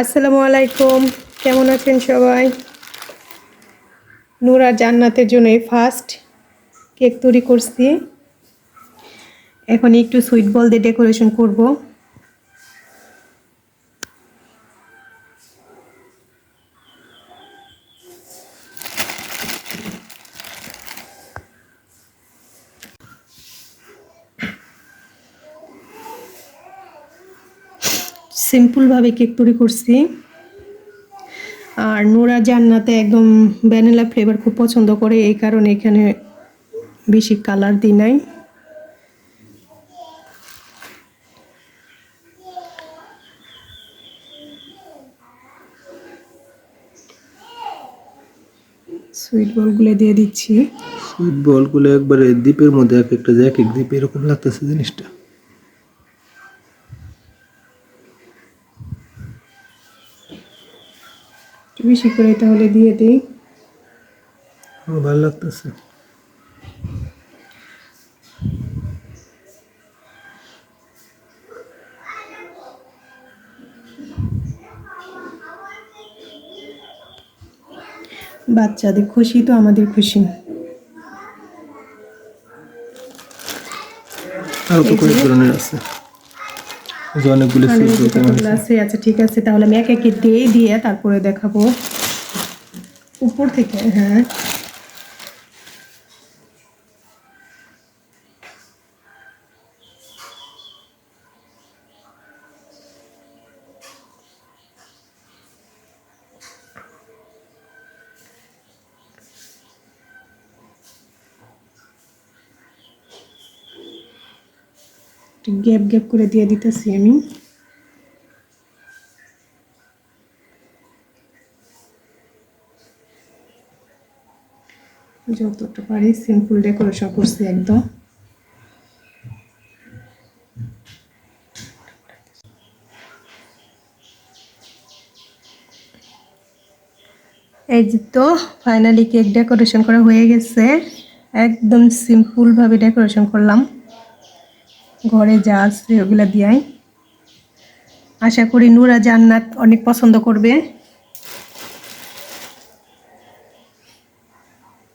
আসসালামু আলাইকুম। কেমন আছেন সবাই? নুরা জান্নাতের জন্য ফার্স্ট কেক তৈরি করছি। এখন একটু সুইট বল দিয়ে ডেকোরেশন করব। সিম্পলভাবে কেক তৈরি করছি। আর নোরা জান্নাতে একদম ভ্যানিলা ফ্লেভার খুব পছন্দ করে, এই কারণে এখানে বেশি কালার দিই নাই। সুইট বলগুলো দিয়ে দিচ্ছি। সুইট বলগুলো একবারে দ্বীপের মধ্যে এক একটা এক এক দ্বীপ এরকম লাগতেছে জিনিসটা। একটু বেশি করে তাহলে দিয়ে দিই। ভালো লাগতেছে। বাচ্চাদের খুশি তো আমাদের খুশি। আরও তো কয়েক ধরনের আছে। যে অনেকগুলো আছে আচ্ছা ঠিক আছে তাহলে আমি এক একে দিয়ে দিয়ে তারপরে দেখাবো। উপর থেকে হ্যাঁ। একটু গ্যাপ গ্যাপ করে দিয়ে দিতেছি আমি। যতটা পারি সিম্পল ডেকোরেশন করছি একদম। এই তো ফাইনালি কেক ডেকোরেশন করা হয়ে গেছে। একদম সিম্পলভাবে ডেকোরেশন করলাম। ঘরে যা আছে ওগুলা দিয়াই। আশা করি নুরা জান্নাত অনেক পছন্দ করবে।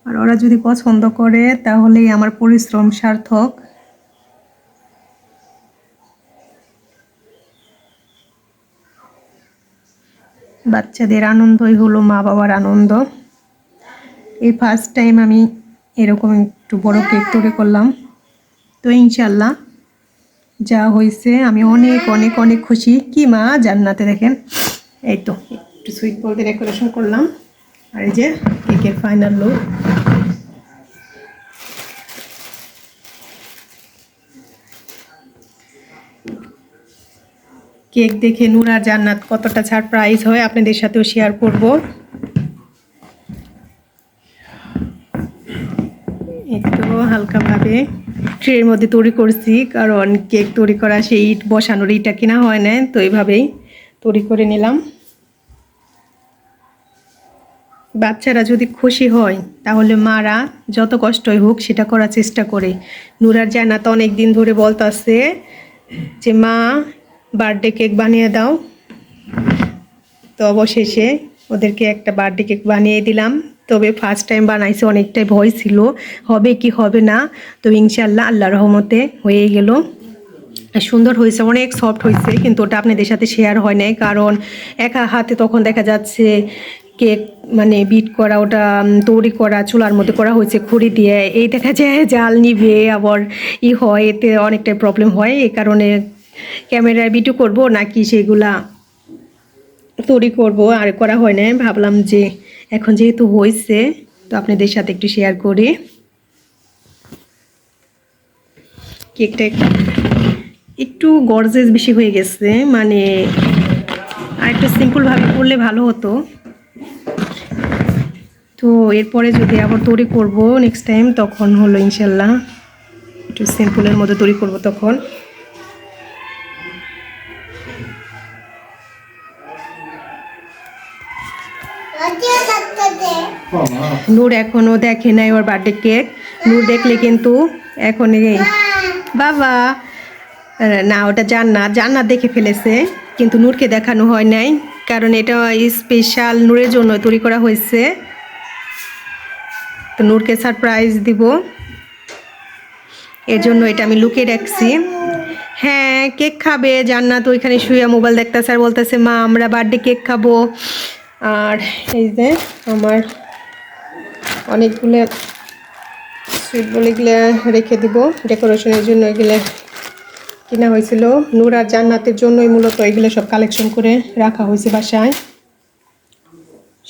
আর ওরা যদি পছন্দ করে তাহলেই আমার পরিশ্রম সার্থক। বাচ্চাদের আনন্দই হলো মা বাবার আনন্দ। এই ফার্স্ট টাইম আমি এরকম একটু বড় কেক তৈরি করলাম। তো ইনশাল্লাহ যা হয়েছে, আমি অনেক অনেক অনেক খুশি। কি মা, জান্নাতে দেখেন। এই তো, একটু সুইট বলতে ডেকোরেশন করলাম। আর এই যে কেকের ফাইনাল লুক কেক দেখে নূর আর জান্নাত কতটা ছাড় সারপ্রাইজ হয়, আপনাদের সাথেও শেয়ার করব। একটু হালকাভাবে। ট্রের মধ্যে তৈরি করছি, কারণ কেক তৈরি করা সেই ইট বসানোর ইটা কিনা হয় না তো এইভাবেই তৈরি করে নিলাম। বাচ্চারা যদি খুশি হয়, তাহলে মারা যত কষ্টই হোক সেটা করার চেষ্টা করে। নুরার জানা তো অনেক দিন ধরে বলতাছে যে, মা, বার্থডে কেক বানিয়ে দাও। তো অবশেষে ওদেরকে একটা বার্থডে কেক বানিয়ে দিলাম। তবে ফার্স্ট টাইম বানাইছে, অনেকটাই ভয় ছিল। হবে কি হবে না? তো ইনশাল্লাহ আল্লাহ রহমতে হয়ে গেল। সুন্দর হয়েছে, অনেক সফট হয়েছে, কিন্তু ওটা আপনাদের সাথে শেয়ার হয় নাই, কারণ একা হাতে তখন দেখা যাচ্ছে কেক মানে বিট করা, ওটা তৈরি করা, চুলার মধ্যে করা হয়েছে, খড়ি দিয়ে, এই দেখা যায় জাল নিবে আবার ই হয়, এতে অনেকটাই প্রবলেম হয়, এই কারণে ক্যামেরায় ভিডিও করব নাকি সেগুলা তৈরি করব, আর করা হয় না ভাবলাম যে এখন যেহেতু হয়েছে, তো আপনাদের সাথে একটু শেয়ার করি কেকটা একটু গর্জেস বেশি হয়ে গেছে। মানে আর একটু সিম্পলভাবে করলে ভালো হতো। তো এরপরে যদি আবার তৈরি করব নেক্সট টাইম তখন হলো ইনশাল্লাহ একটু সিম্পলের মধ্যে তৈরি করব তখন। নূর এখনও দেখে নাই ওর বার্থডে কেক নূর দেখলে কিন্তু এখন এই বাবা। না ওটা জান্নাত। জান্নাত দেখে ফেলেছে কিন্তু নূরকে দেখানো হয় নাই কারণ এটা স্পেশাল নূরের জন্য তৈরি করা হয়েছে। তো নূরকে সারপ্রাইজ দিব। এর জন্য এটা আমি লুকিয়ে রাখছি। হ্যাঁ কেক খাবে। জান্নাত ওইখানে শুয়ে মোবাইল দেখতেছে আর বলতেছে মা আমরা বার্থডে কেক খাব। আর এই যে আমার অনেকগুলো সুইট বলে এগুলো রেখে দিব। ডেকোরেশনের জন্য এগুলো কিনা হয়েছিল। নূর জান্নাতের জন্যই মূলত এগুলো সব কালেকশন করে রাখা হয়েছে বাসায়।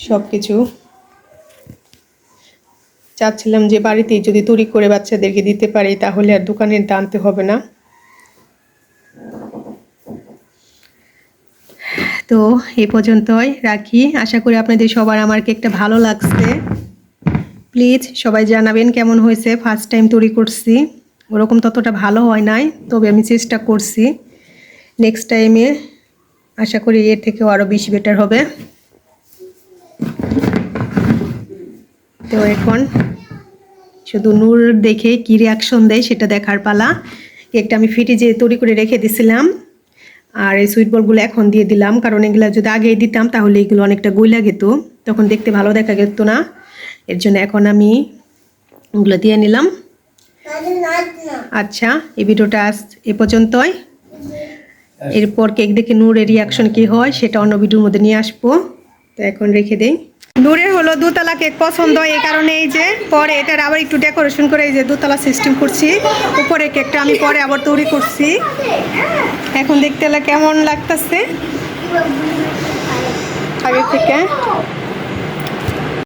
সব কিছু চাচ্ছিলাম যে বাড়িতেই যদি তৈরি করে বাচ্চাদেরকে দিতে পারি, তাহলে আর দোকানে আনতে হবে না। তো এ পর্যন্তই রাখি। আশা করি আপনাদের সবার আমার কেকটা ভালো লাগছে। প্লিজ সবাই জানাবেন কেমন হয়েছে। ফার্স্ট টাইম তৈরি করছি। ওরকম ততটা ভালো হয় নাই, তবে আমি চেষ্টা করছি। নেক্সট টাইমে আশা করি এর থেকেও আরও বেশি বেটার হবে। তো এখন শুধু নূর দেখে কি রিয়াকশন দেয় সেটা দেখার পালা। কেকটা আমি ফ্রিজে তৈরি করে রেখে দিছিলাম। আর এই সুইট বলগুলো এখন দিয়ে দিলাম, কারণ এগুলো যদি আগে দিতাম তাহলে এগুলো অনেকটা গইলা যেত তখন দেখতে ভালো দেখা যেত না। এর জন্য এখন আমি ওগুলো দিয়ে নিলাম। আচ্ছা এই ভিডিওটা আজ এ পর্যন্তই। এরপর কেক দেখে নূরের রিয়াকশন কি হয় সেটা অন্য ভিডিওর মধ্যে নিয়ে আসব। তো এখন রেখে দেই। নূরের হলো দুতলা কেক পছন্দ, এই কারণে এই যে পরে এটার আবার একটু ডেকোরেশন করে এই যে দুতলা সিস্টেম করছি। উপরে কেকটা আমি পরে আবার তৈরি করছি। এখন দেখতে কেমন লাগতেছে? আগে থেকে।